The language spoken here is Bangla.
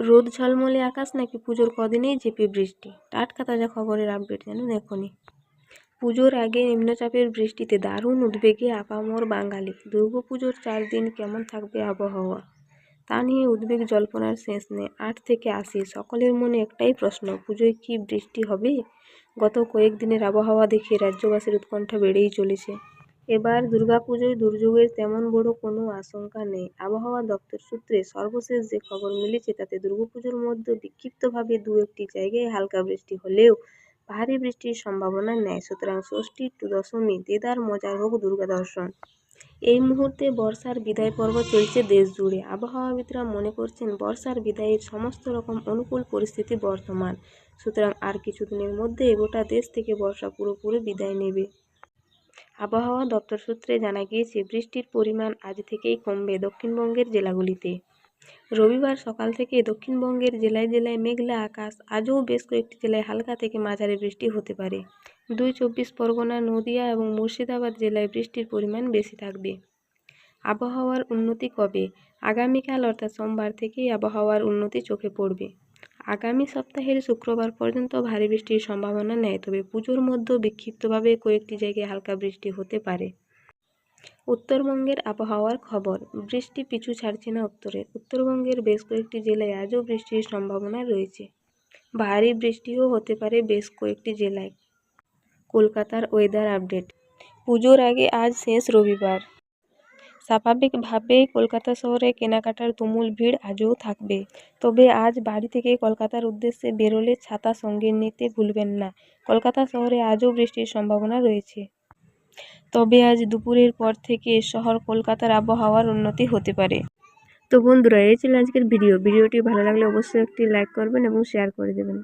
রোদ ঝলমলে আকাশ নাকি পুজোর কদিনেই ঝেঁপে বৃষ্টি? টাটকা তাজা খবরের আপডেট জানুন এখনই পুজোর আগে নিম্নচাপের বৃষ্টিতে দারুণ উদ্বেগে আপামর বাঙালি। দুর্গাপুজোর চার দিন কেমন থাকবে আবহাওয়া? তা নিয়ে উদ্বেগ জল্পনার শেষ নেই। আট থেকে আশি, সকলের মনে একটাই প্রশ্ন, পুজোয় কি বৃষ্টি হবে? গত কয়েকদিনের আবহাওয়া দেখে রাজ্যবাসীর উৎকণ্ঠা বেড়েই চলেছে। এবার দুর্গাপুজোয় দুর্যোগের তেমন বড় কোনো আশঙ্কা নেই। আবহাওয়া দপ্তর সূত্রে সর্বশেষ যে খবর মিলেছে, তাতে দুর্গাপুজোর মধ্যে বিক্ষিপ্তভাবে দু একটি জায়গায় হালকা বৃষ্টি হলেও ভারী বৃষ্টির সম্ভাবনা নেই। সুতরাং ষষ্ঠী টু দশমী দেদার মজার হোক দুর্গা দর্শন। এই মুহূর্তে বর্ষার বিদায় পর্ব চলছে দেশ জুড়ে। আবহাওয়াবিদরা মনে করছেন, বর্ষার বিদায়ের সমস্ত রকম অনুকূল পরিস্থিতি বর্তমান। সুতরাং আর কিছুদিনের মধ্যে গোটা দেশ থেকে বর্ষা পুরোপুরি বিদায় নেবে। আবহাওয়া দপ্তর সূত্রে জানা গিয়েছে, বৃষ্টির পরিমাণ আজ থেকেই কমবে দক্ষিণবঙ্গের জেলাগুলিতে। রবিবার সকাল থেকে দক্ষিণবঙ্গের জেলায় জেলায় মেঘলা আকাশ, আজও বেশ কয়েকটি জেলায় হালকা থেকে মাঝারি বৃষ্টি হতে পারে। দুই চব্বিশ পরগনা, নদিয়া এবং মুর্শিদাবাদ জেলায় বৃষ্টির পরিমাণ বেশি থাকবে। আবহাওয়ার উন্নতি কবে? আগামীকাল অর্থাৎ সোমবার থেকেই আবহাওয়ার উন্নতি চোখে পড়বে। আগামী সপ্তাহের শুক্রবার পর্যন্ত ভারী বৃষ্টির সম্ভাবনা নেই, তবে পুজোর মধ্যেও বিক্ষিপ্তভাবে কয়েকটি জায়গায় হালকা বৃষ্টি হতে পারে। উত্তরবঙ্গের আবহাওয়ার খবর, বৃষ্টি পিছু ছাড়ছে না উত্তরে। উত্তরবঙ্গের বেশ কয়েকটি জেলায় আজও বৃষ্টির সম্ভাবনা রয়েছে। ভারী বৃষ্টিও হতে পারে বেশ কয়েকটি জেলায়। কলকাতার ওয়েদার আপডেট পুজোর আগে আজ শেষ রবিবার। স্বাভাবিকভাবেই কলকাতা শহরে কেনাকাটার তুমুল ভিড় আজও থাকবে। তবে আজ বাড়ি থেকে কলকাতার উদ্দেশ্যে বেরোলে ছাতা সঙ্গে নিতে ভুলবেন না। কলকাতা শহরে আজও বৃষ্টির সম্ভাবনা রয়েছে। তবে আজ দুপুরের পর থেকে শহর কলকাতার আবহাওয়ার উন্নতি হতে পারে। তো বন্ধুরা, এই ছিল আজকের ভিডিও। ভিডিওটি ভালো লাগলে অবশ্যই একটি লাইক করবেন এবং শেয়ার করে দেবেন।